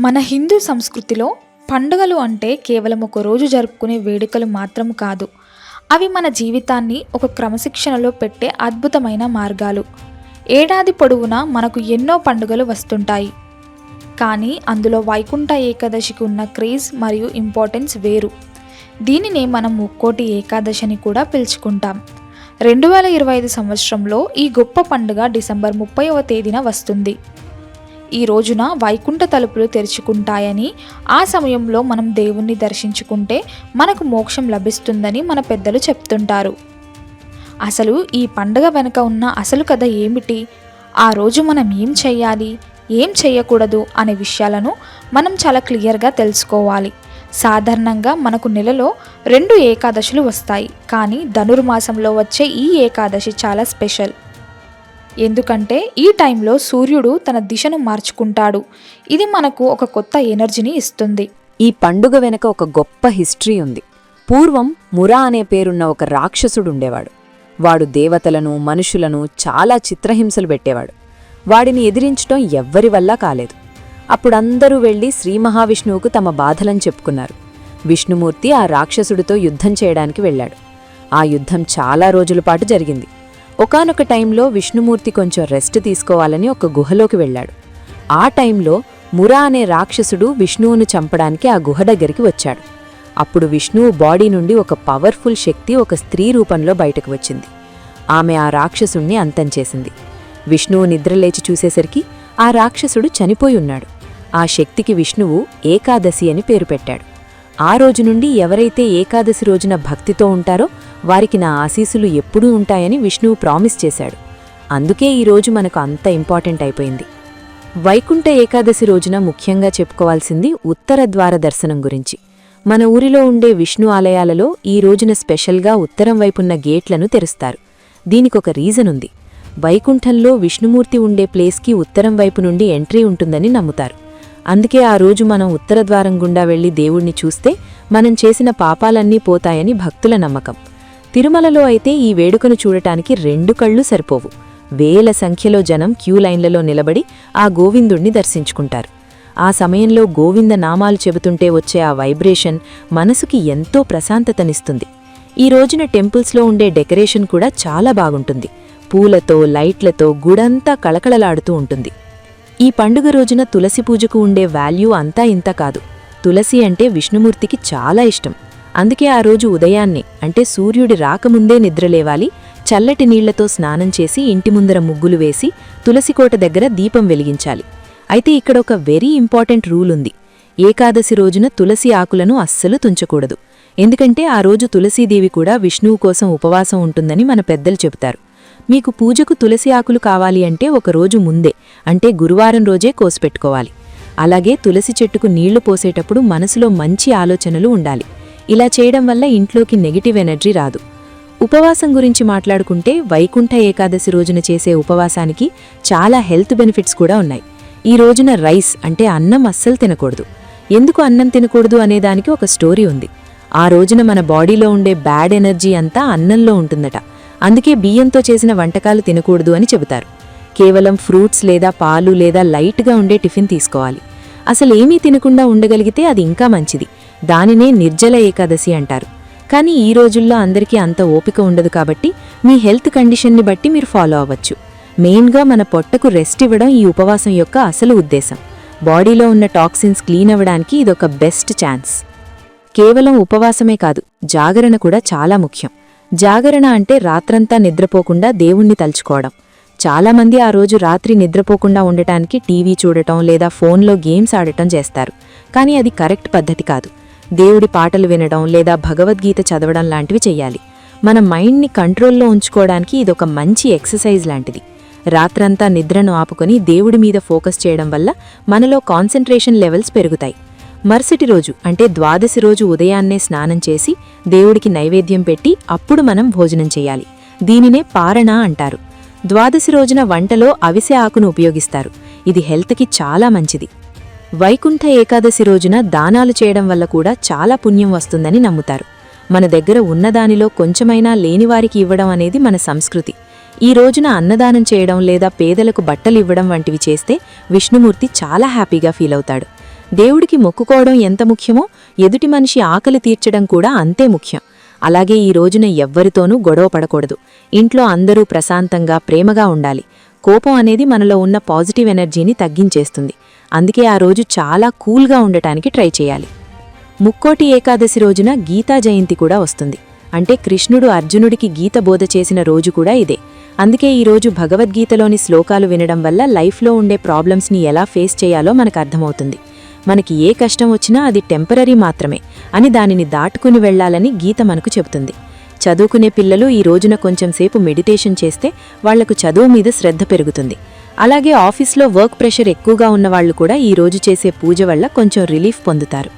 మన హిందూ సంస్కృతిలో పండుగలు అంటే కేవలం ఒక రోజు జరుపుకునే వేడుకలు మాత్రం కాదు. అవి మన జీవితాన్ని ఒక క్రమశిక్షణలో పెట్టే అద్భుతమైన మార్గాలు. ఏడాది పొడవునా మనకు ఎన్నో పండుగలు వస్తుంటాయి. కానీ అందులో వైకుంఠ ఏకాదశికి ఉన్న క్రేజ్ మరియు ఇంపార్టెన్స్ వేరు. దీనినే మనం ముక్కోటి ఏకాదశిని కూడా పిలుచుకుంటాం. రెండు వేల ఇరవై ఐదు సంవత్సరంలో ఈ గొప్ప పండుగ డిసెంబర్ ముప్పైవ తేదీన వస్తుంది. ఈ రోజున వైకుంఠ తలుపులు తెరుచుకుంటాయని ఆ సమయంలో మనం దేవుణ్ణి దర్శించుకుంటే మనకు మోక్షం లభిస్తుందని మన పెద్దలు చెప్తుంటారు. అసలు ఈ పండగ వెనుక ఉన్న అసలు కథ ఏమిటి? ఆ రోజు మనం ఏం చేయాలి ఏం చేయకూడదు అనే విషయాలను మనం చాలా క్లియర్గా తెలుసుకోవాలి. సాధారణంగా మనకు నెలలో రెండు ఏకాదశులు వస్తాయి. కానీ ధనుర్మాసంలో వచ్చే ఈ ఏకాదశి చాలా స్పెషల్. ఎందుకంటే ఈ టైంలో సూర్యుడు తన దిశను మార్చుకుంటాడు. ఇది మనకు ఒక కొత్త ఎనర్జీని ఇస్తుంది. ఈ పండుగ వెనుక ఒక గొప్ప హిస్టరీ ఉంది. పూర్వం మురా అనే పేరున్న ఒక రాక్షసుడుండేవాడు వాడు దేవతలను మనుషులను చాలా చిత్రహింసలు పెట్టేవాడు. వాడిని ఎదిరించటం ఎవ్వరి వల్ల కాలేదు. అప్పుడందరూ వెళ్ళి శ్రీ మహావిష్ణువుకు తమ బాధలను చెప్పుకున్నారు. విష్ణుమూర్తి ఆ రాక్షసుడితో యుద్ధం చేయడానికి వెళ్ళాడు. ఆ యుద్ధం చాలా రోజుల పాటు జరిగింది. ఒకానొక టైంలో విష్ణుమూర్తి కొంచెం రెస్ట్ తీసుకోవాలని ఒక గుహలోకి వెళ్ళాడు. ఆ టైంలో మురా అనే రాక్షసుడు విష్ణువును చంపడానికి ఆ గుహ దగ్గరికి వచ్చాడు. అప్పుడు విష్ణువు బాడీ నుండి ఒక పవర్ఫుల్ శక్తి ఒక స్త్రీ రూపంలో బయటకు వచ్చింది. ఆమె ఆ రాక్షసుణ్ణి అంతం చేసింది. విష్ణువు నిద్రలేచి చూసేసరికి ఆ రాక్షసుడు చనిపోయి ఉన్నాడు. ఆ శక్తికి విష్ణువు ఏకాదశి అని పేరు పెట్టాడు. ఆ రోజు నుండి ఎవరైతే ఏకాదశి రోజున భక్తితో ఉంటారో వారికి నా ఆశీసులు ఎప్పుడూ ఉంటాయని విష్ణువు ప్రామిస్ చేశాడు. అందుకే ఈ రోజు మనకు అంత ఇంపార్టెంట్ అయిపోయింది. వైకుంఠ ఏకాదశి రోజున ముఖ్యంగా చెప్పుకోవాల్సింది ఉత్తర ద్వార దర్శనం గురించి. మన ఊరిలో ఉండే విష్ణు ఆలయాలలో ఈ రోజున స్పెషల్గా ఉత్తరం వైపున్న గేట్లను తెరుస్తారు. దీనికొక రీజన్ ఉంది. వైకుంఠంలో విష్ణుమూర్తి ఉండే ప్లేస్కి ఉత్తరం వైపు నుండి ఎంట్రీ ఉంటుందని నమ్ముతారు. అందుకే ఆ రోజు మనం ఉత్తర ద్వారం గుండా వెళ్ళి దేవుణ్ణి చూస్తే మనం చేసిన పాపాలన్నీ పోతాయని భక్తుల నమ్మకం. తిరుమలలో అయితే ఈ వేడుకను చూడటానికి రెండు కళ్ళు సరిపోవు. వేల సంఖ్యలో జనం క్యూ లైన్లలో నిలబడి ఆ గోవిందుణ్ణి దర్శించుకుంటారు. ఆ సమయంలో గోవింద నామాలు చెబుతుంటే వచ్చే ఆ వైబ్రేషన్ మనసుకి ఎంతో ప్రశాంతతనిస్తుంది. ఈ రోజున టెంపుల్స్లో ఉండే డెకరేషన్ కూడా చాలా బాగుంటుంది. పూలతో లైట్లతో గుడంతా కళకళలాడుతూ ఉంటుంది. ఈ పండుగ రోజున తులసి పూజకు ఉండే వాల్యూ అంతా ఇంత కాదు. తులసి అంటే విష్ణుమూర్తికి చాలా ఇష్టం. అందుకే ఆ రోజు ఉదయాన్నే అంటే సూర్యుడి రాకముందే నిద్రలేవాలి చల్లటి నీళ్ళతో స్నానం చేసి ఇంటి ముందర ముగ్గులు వేసి తులసికోట దగ్గర దీపం వెలిగించాలి. అయితే ఇక్కడ ఒక వెరీ ఇంపార్టెంట్ రూల్ ఉంది. ఏకాదశి రోజున తులసి ఆకులను అస్సలు తుంచకూడదు. ఎందుకంటే ఆ రోజు తులసీదేవి కూడా విష్ణువు కోసం ఉపవాసం ఉంటుందని మన పెద్దలు చెబుతారు. మీకు పూజకు తులసి ఆకులు కావాలి అంటే ఒక రోజు ముందే అంటే గురువారం రోజే కోసిపెట్టుకోవాలి అలాగే తులసి చెట్టుకు నీళ్ళు పోసేటప్పుడు మనసులో మంచి ఆలోచనలు ఉండాలి. ఇలా చేయడం వల్ల ఇంట్లోకి నెగిటివ్ ఎనర్జీ రాదు. ఉపవాసం గురించి మాట్లాడుకుంటే వైకుంఠ ఏకాదశి రోజున చేసే ఉపవాసానికి చాలా హెల్త్ బెనిఫిట్స్ కూడా ఉన్నాయి. ఈ రోజున రైస్ అంటే అన్నం అస్సలు తినకూడదు. ఎందుకు అన్నం తినకూడదు అనేదానికి ఒక స్టోరీ ఉంది. ఆ రోజున మన బాడీలో ఉండే బ్యాడ్ ఎనర్జీ అంతా అన్నంలో ఉంటుందట. అందుకే బియ్యంతో చేసిన వంటకాలు తినకూడదు అని చెబుతారు. కేవలం ఫ్రూట్స్ లేదా పాలు లేదా లైట్గా ఉండే టిఫిన్ తీసుకోవాలి. అసలు ఏమీ తినకుండా ఉండగలిగితే అది ఇంకా మంచిది. దానినే నిర్జల ఏకాదశి అంటారు. కానీ ఈ రోజుల్లో అందరికీ అంత ఓపిక ఉండదు కాబట్టి మీ హెల్త్ కండిషన్ని బట్టి మీరు ఫాలో అవ్వచ్చు. మెయిన్గా మన పొట్టకు రెస్ట్ ఇవ్వడం ఈ ఉపవాసం యొక్క అసలు ఉద్దేశం. బాడీలో ఉన్న టాక్సిన్స్ క్లీన్ అవ్వడానికి ఇదొక బెస్ట్ ఛాన్స్. కేవలం ఉపవాసమే కాదు జాగరణ కూడా చాలా ముఖ్యం. జాగరణ అంటే రాత్రంతా నిద్రపోకుండా దేవుణ్ణి తలుచుకోవడం. చాలామంది ఆ రోజు రాత్రి నిద్రపోకుండా ఉండటానికి టీవీ చూడటం లేదా ఫోన్లో గేమ్స్ ఆడటం చేస్తారు. కానీ అది కరెక్ట్ పద్ధతి కాదు. దేవుడి పాటలు వినడం లేదా భగవద్గీత చదవడం లాంటివి చెయ్యాలి. మన మైండ్ని కంట్రోల్లో ఉంచుకోవడానికి ఇదొక మంచి ఎక్సర్సైజ్ లాంటిది. రాత్రంతా నిద్రను ఆపుకొని దేవుడి మీద ఫోకస్ చేయడం వల్ల మనలో కాన్సన్ట్రేషన్ లెవెల్స్ పెరుగుతాయి. మరుసటి రోజు అంటే ద్వాదశి రోజు ఉదయాన్నే స్నానం చేసి దేవుడికి నైవేద్యం పెట్టి అప్పుడు మనం భోజనం చేయాలి. దీనినే పారణ అంటారు. ద్వాదశి రోజున వంటలో అవిసె ఆకును ఉపయోగిస్తారు. ఇది హెల్త్కి చాలా మంచిది. వైకుంఠ ఏకాదశి రోజున దానాలు చేయడం వల్ల కూడా చాలా పుణ్యం వస్తుందని నమ్ముతారు. మన దగ్గర ఉన్నదానిలో కొంచెమైనా లేనివారికి ఇవ్వడం అనేది మన సంస్కృతి. ఈ రోజున అన్నదానం చేయడం లేదా పేదలకు బట్టలు ఇవ్వడం వంటివి చేస్తే విష్ణుమూర్తి చాలా హ్యాపీగా ఫీల్ అవుతాడు. దేవుడికి మొక్కుకోవడం ఎంత ముఖ్యమో ఎదుటి మనిషి ఆకలి తీర్చడం కూడా అంతే ముఖ్యం. అలాగే ఈ రోజున ఎవ్వరితోనూ గొడవ పడకూడదు. ఇంట్లో అందరూ ప్రశాంతంగా ప్రేమగా ఉండాలి. కోపం అనేది మనలో ఉన్న పాజిటివ్ ఎనర్జీని తగ్గించేస్తుంది. అందుకే ఆ రోజు చాలా కూల్గా ఉండటానికి ట్రై చేయాలి. ముక్కోటి ఏకాదశి రోజున గీతా జయంతి కూడా వస్తుంది. అంటే కృష్ణుడు అర్జునుడికి గీత బోధ చేసిన రోజు కూడా ఇదే. అందుకే ఈ రోజు భగవద్గీతలోని శ్లోకాలు వినడం వల్ల లైఫ్లో ఉండే ప్రాబ్లమ్స్ని ఎలా ఫేస్ చేయాలో మనకు అర్థమవుతుంది. మనకి ఏ కష్టం వచ్చినా అది టెంపరరీ మాత్రమే అని దానిని దాటుకుని వెళ్ళాలని గీత మనకు చెబుతుంది. చదువుకునే పిల్లలు ఈ రోజున కొంచెం సేపు మెడిటేషన్ చేస్తే వాళ్ళకు చదువు మీద శ్రద్ధ పెరుగుతుంది. అలాగే ఆఫీస్లో వర్క్ ప్రెషర్ ఎక్కువగా ఉన్నవాళ్ళు కూడా ఈ రోజు చేసే పూజ వల్ల కొంచెం రిలీఫ్ పొందుతారు.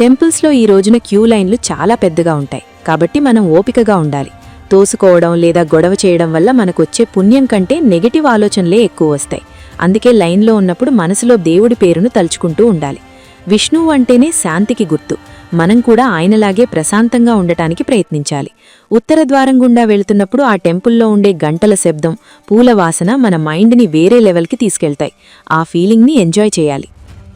టెంపుల్స్లో ఈ రోజున క్యూ లైన్లు చాలా పెద్దగా ఉంటాయి. కాబట్టి మనం ఓపికగా ఉండాలి. తోసుకోవడం లేదా గొడవ చేయడం వల్ల మనకొచ్చే పుణ్యం కంటే నెగటివ్ ఆలోచనలే ఎక్కువ వస్తాయి. అందుకే లైన్లో ఉన్నప్పుడు మనసులో దేవుడి పేరును తలుచుకుంటూ ఉండాలి. విష్ణువు అంటేనే శాంతికి గుర్తు. మనం కూడా ఆయనలాగే ప్రశాంతంగా ఉండటానికి ప్రయత్నించాలి. ఉత్తర ద్వారం గుండా వెళుతున్నప్పుడు ఆ టెంపుల్లో ఉండే గంటల శబ్దం పూల వాసన మన మైండ్ని వేరే లెవెల్కి తీసుకెళ్తాయి. ఆ ఫీలింగ్ని ఎంజాయ్ చేయాలి.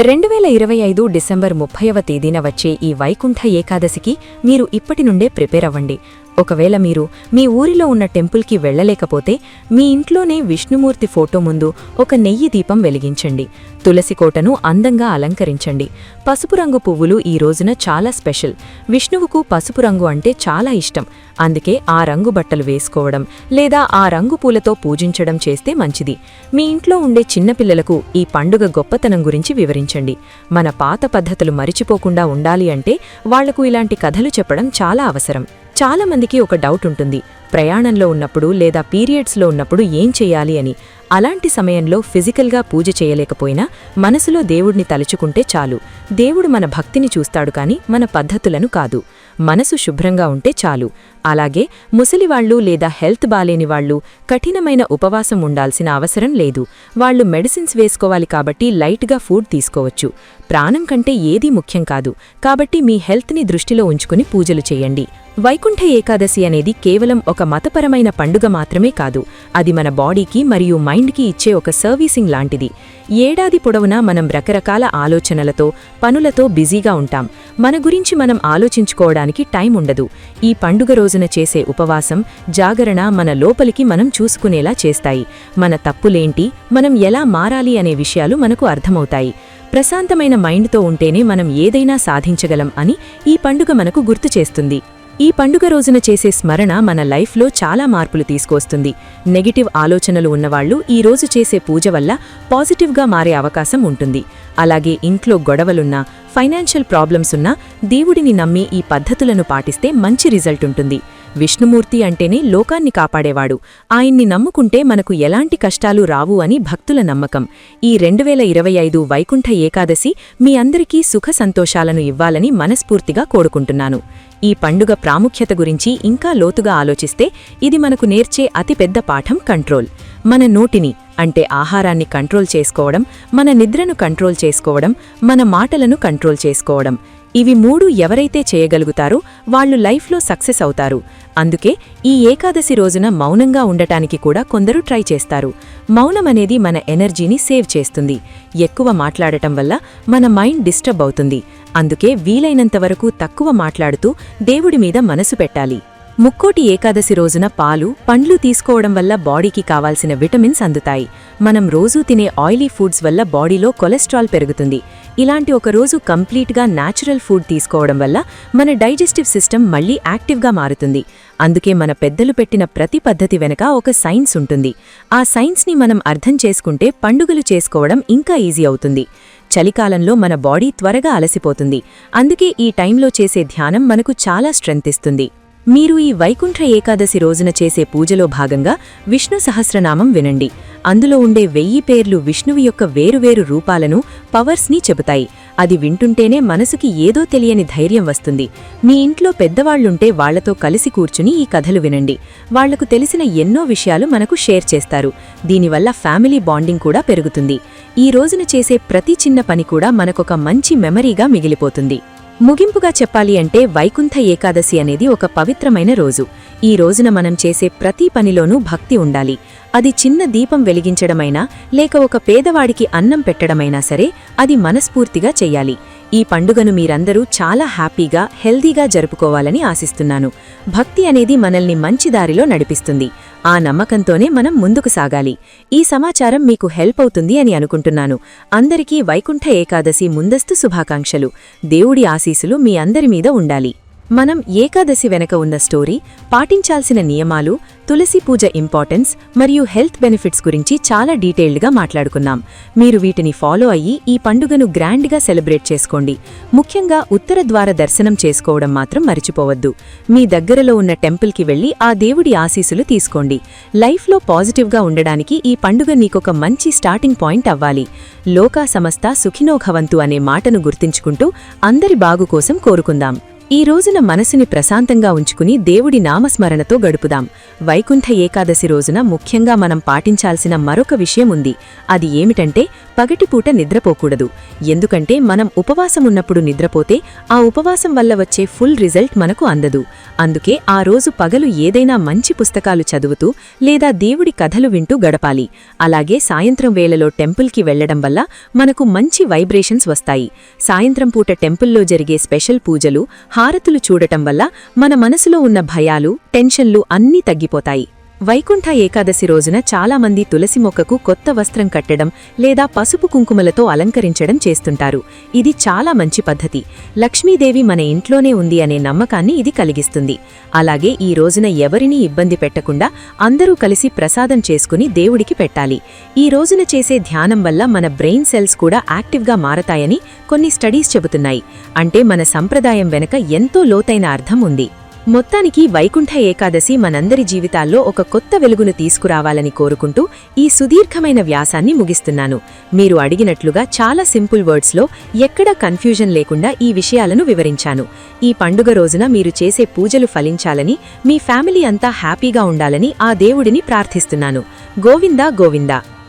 రెండు వేల ఇరవై ఐదు డిసెంబర్ ముప్పైవ తేదీన వచ్చే ఈ వైకుంఠ ఏకాదశికి మీరు ఇప్పటి నుండే ప్రిపేర్ అవ్వండి. ఒకవేళ మీరు మీ ఊరిలో ఉన్న టెంపుల్కి వెళ్ళలేకపోతే మీ ఇంట్లోనే విష్ణుమూర్తి ఫోటో ముందు ఒక నెయ్యి దీపం వెలిగించండి. తులసి కోటను అందంగా అలంకరించండి. పసుపు రంగు పువ్వులు ఈ రోజున చాలా స్పెషల్. విష్ణువుకు పసుపు రంగు అంటే చాలా ఇష్టం. అందుకే ఆ రంగు బట్టలు వేసుకోవడం లేదా ఆ రంగు పూలతో పూజించడం చేస్తే మంచిది. మీ ఇంట్లో ఉండే చిన్నపిల్లలకు ఈ పండుగ గొప్పతనం గురించి వివరించండి. మన పాత పద్ధతులు మరిచిపోకుండా ఉండాలి అంటే వాళ్ళకు ఇలాంటి కథలు చెప్పడం చాలా అవసరం. చాలా మందికి ఒక డౌట్ ఉంటుంది. ప్రయాణంలో ఉన్నప్పుడు లేదా పీరియడ్స్లో ఉన్నప్పుడు ఏం చెయ్యాలి అని. అలాంటి సమయంలో ఫిజికల్గా పూజ చేయలేకపోయినా మనసులో దేవుడిని తలుచుకుంటే చాలు. దేవుడు మన భక్తిని చూస్తాడు కాని మన పద్ధతులను కాదు. మనసు శుభ్రంగా ఉంటే చాలు. అలాగే ముసలివాళ్ళు లేదా హెల్త్ బాలేని వాళ్ళు కఠినమైన ఉపవాసం ఉండాల్సిన అవసరం లేదు. వాళ్ళు మెడిసిన్స్ వేసుకోవాలి కాబట్టి లైట్గా ఫుడ్ తీసుకోవచ్చు. ప్రాణం కంటే ఏదీ ముఖ్యం కాదు. కాబట్టి మీ హెల్త్ని దృష్టిలో ఉంచుకుని పూజలు చేయండి. వైకుంఠ ఏకాదశి అనేది కేవలం ఒక మతపరమైన పండుగ మాత్రమే కాదు అది మన బాడీకి మరియు మైండ్కి ఇచ్చే ఒక సర్వీసింగ్ లాంటిది. ఏడాది పొడవునా మనం రకరకాల ఆలోచనలతో పనులతో బిజీగా ఉంటాం. మన గురించి మనం ఆలోచించుకోవడానికి టైం ఉండదు. ఈ పండుగ రోజున చేసే ఉపవాసం జాగరణ మన లోపలికి మనం చూసుకునేలా చేస్తాయి. మన తప్పులేంటి మనం ఎలా మారాలి అనే విషయాలు మనకు అర్థమవుతాయి. ప్రశాంతమైన మైండ్తో ఉంటేనే మనం ఏదైనా సాధించగలం అని ఈ పండుగ మనకు గుర్తు చేస్తుంది. ఈ పండుగ రోజున చేసే స్మరణ మన లైఫ్లో చాలా మార్పులు తీసుకొస్తుంది. నెగిటివ్ ఆలోచనలు ఉన్నవాళ్ళు ఈ రోజు చేసే పూజ వల్ల పాజిటివ్గా మారే అవకాశం ఉంటుంది. అలాగే ఇంట్లో గొడవలున్నా ఫైనాన్షియల్ ప్రాబ్లమ్స్ ఉన్నా దేవుడిని నమ్మి ఈ పద్ధతులను పాటిస్తే మంచి రిజల్ట్ ఉంటుంది. విష్ణుమూర్తి అంటేనే లోకాన్ని కాపాడేవాడు. ఆయన్ని నమ్ముకుంటే మనకు ఎలాంటి కష్టాలు రావు అని భక్తుల నమ్మకం. ఈ రెండు వేల ఇరవై ఐదు వైకుంఠ ఏకాదశి మీ అందరికీ సుఖ సంతోషాలను ఇవ్వాలని మనస్ఫూర్తిగా కోరుకుంటున్నాను. ఈ పండుగ ప్రాముఖ్యత గురించి ఇంకా లోతుగా ఆలోచిస్తే ఇది మనకు నేర్చే అతిపెద్ద పాఠం కంట్రోల్. మన నోటిని అంటే ఆహారాన్ని కంట్రోల్ చేసుకోవడం మన నిద్రను కంట్రోల్ చేసుకోవడం మన మాటలను కంట్రోల్ చేసుకోవడం. ఇవి మూడు ఎవరైతే చేయగలుగుతారో వాళ్ళు లైఫ్లో సక్సెస్ అవుతారు. అందుకే ఈ ఏకాదశి రోజున మౌనంగా ఉండటానికి కూడా కొందరు ట్రై చేస్తారు. మౌనమనేది మన ఎనర్జీని సేవ్ చేస్తుంది. ఎక్కువ మాట్లాడటం వల్ల మన మైండ్ డిస్టర్బ్ అవుతుంది. అందుకే వీలైనంతవరకు తక్కువ మాట్లాడుతూ దేవుడి మీద మనసు పెట్టాలి. ముక్కోటి ఏకాదశి రోజున పాలు పండ్లు తీసుకోవడం వల్ల బాడీకి కావాల్సిన విటమిన్స్ అందుతాయి. మనం రోజూ తినే ఆయిలీ ఫుడ్స్ వల్ల బాడీలో కొలెస్ట్రాల్ పెరుగుతుంది. ఇలాంటి ఒక రోజు కంప్లీట్గా న్యాచురల్ ఫుడ్ తీసుకోవడం వల్ల మన డైజెస్టివ్ సిస్టమ్ మళ్ళీ యాక్టివ్గా మారుతుంది. అందుకే మన పెద్దలు పెట్టిన ప్రతి పద్ధతి వెనక ఒక సైన్స్ ఉంటుంది. ఆ సైన్స్ని మనం అర్థం చేసుకుంటే పండుగలు చేసుకోవడం ఇంకా ఈజీ అవుతుంది. చలికాలంలో మన బాడీ త్వరగా అలసిపోతుంది. అందుకే ఈ టైంలో చేసే ధ్యానం మనకు చాలా స్ట్రెంత్ ఇస్తుంది. మీరు ఈ వైకుంఠ ఏకాదశి రోజున చేసే పూజలో భాగంగా విష్ణు సహస్రనామం వినండి. అందులో ఉండే వెయ్యి పేర్లు విష్ణువు యొక్క వేరువేరు రూపాలను పవర్స్ని చెబుతాయి. అది వింటుంటేనే మనసుకి ఏదో తెలియని ధైర్యం వస్తుంది. మీ ఇంట్లో పెద్దవాళ్ళుంటే వాళ్ళతో కలిసి కూర్చుని ఈ కథలు వినండి. వాళ్ళకు తెలిసిన ఎన్నో విషయాలు మనకు షేర్ చేస్తారు. దీనివల్ల ఫ్యామిలీ బాండింగ్ కూడా పెరుగుతుంది. ఈ రోజున చేసే ప్రతి చిన్న పని కూడా మనకొక మంచి మెమరీగా మిగిలిపోతుంది. ముగింపుగా చెప్పాలి అంటే వైకుంఠ ఏకాదశి అనేది ఒక పవిత్రమైన రోజు. ఈ రోజున మనం చేసే ప్రతి పనిలోనూ భక్తి ఉండాలి. అది చిన్న దీపం వెలిగించడమైనా లేక ఒక పేదవాడికి అన్నం పెట్టడమైనా సరే అది మనస్ఫూర్తిగా చెయ్యాలి ఈ పండుగను మీరందరూ చాలా హ్యాపీగా హెల్దీగా జరుపుకోవాలని ఆశిస్తున్నాను. భక్తి అనేది మనల్ని మంచి దారిలో నడిపిస్తుంది. ఆ నమ్మకంతోనే మనం ముందుకు సాగాలి. ఈ సమాచారం మీకు హెల్ప్ అవుతుంది అని అనుకుంటున్నాను. అందరికీ వైకుంఠ ఏకాదశి ముందస్తు శుభాకాంక్షలు. దేవుడి ఆశీసులు మీ అందరి మీద ఉండాలి. మనం ఏకాదశి వెనక ఉన్న స్టోరీ పాటించాల్సిన నియమాలు తులసి పూజ ఇంపార్టెన్స్ మరియు హెల్త్ బెనిఫిట్స్ గురించి చాలా డీటెయిల్డ్గా మాట్లాడుకున్నాం. మీరు వీటిని ఫాలో అయ్యి ఈ పండుగను గ్రాండ్గా సెలబ్రేట్ చేసుకోండి. ముఖ్యంగా ఉత్తర ద్వార దర్శనం చేసుకోవడం మాత్రం మరిచిపోవద్దు. మీ దగ్గరలో ఉన్న టెంపుల్కి వెళ్ళి ఆ దేవుడి ఆశీసులు తీసుకోండి. లైఫ్లో పాజిటివ్గా ఉండడానికి ఈ పండుగ నీకొక మంచి స్టార్టింగ్ పాయింట్ అవ్వాలి. లోకా సమస్త సుఖినోఘవంతు అనే మాటను గుర్తుంచుకుంటూ అందరి బాగు కోసం కోరుకుందాం. ఈ రోజున మనసుని ప్రశాంతంగా ఉంచుకుని దేవుడి నామస్మరణతో గడుపుదాం. వైకుంఠ ఏకాదశి రోజున ముఖ్యంగా మనం పాటించాల్సిన మరొక విషయం ఉంది. అది ఏమిటంటే పగటిపూట నిద్రపోకూడదు. ఎందుకంటే మనం ఉపవాసం ఉన్నప్పుడు నిద్రపోతే ఆ ఉపవాసం వల్ల వచ్చే ఫుల్ రిజల్ట్ మనకు అందదు. అందుకే ఆ రోజు పగలు ఏదైనా మంచి పుస్తకాలు చదువుతూ లేదా దేవుడి కథలు వింటూ గడపాలి. అలాగే సాయంత్రం వేళలో టెంపుల్కి వెళ్ళడం వల్ల మనకు మంచి వైబ్రేషన్స్ వస్తాయి. సాయంత్రం పూట టెంపుల్లో జరిగే స్పెషల్ పూజలు హారతులు చూడటం వల్ల మన మనసులో ఉన్న భయాలు టెన్షన్లు అన్నీ తగ్గిపోతాయి. వైకుంఠ ఏకాదశి రోజున చాలామంది తులసి మొక్కకు కొత్త వస్త్రం కట్టడం లేదా పసుపు కుంకుమలతో అలంకరించడం చేస్తుంటారు. ఇది చాలా మంచి పద్ధతి. లక్ష్మీదేవి మన ఇంట్లోనే ఉంది అనే నమ్మకాన్ని ఇది కలిగిస్తుంది. అలాగే ఈ రోజున ఎవరినీ ఇబ్బంది పెట్టకుండా అందరూ కలిసి ప్రసాదం చేసుకుని దేవుడికి పెట్టాలి. ఈ రోజున చేసే ధ్యానం వల్ల మన బ్రెయిన్ సెల్స్ కూడా యాక్టివ్గా మారతాయని కొన్ని స్టడీస్ చెబుతున్నాయి. అంటే మన సంప్రదాయం వెనక ఎంతో లోతైన అర్థం ఉంది. మొత్తానికి వైకుంఠ ఏకాదశి మనందరి జీవితాల్లో ఒక కొత్త వెలుగును తీసుకురావాలని కోరుకుంటూ ఈ సుదీర్ఘమైన వ్యాసాన్ని ముగిస్తున్నాను. మీరు అడిగినట్లుగా చాలా సింపుల్ వర్డ్స్లో ఎక్కడా కన్ఫ్యూజన్ లేకుండా ఈ విషయాలను వివరించాను. ఈ పండుగ రోజున మీరు చేసే పూజలు ఫలించాలని మీ ఫ్యామిలీ అంతా హ్యాపీగా ఉండాలని ఆ దేవుడిని ప్రార్థిస్తున్నాను. గోవిందా గోవిందా.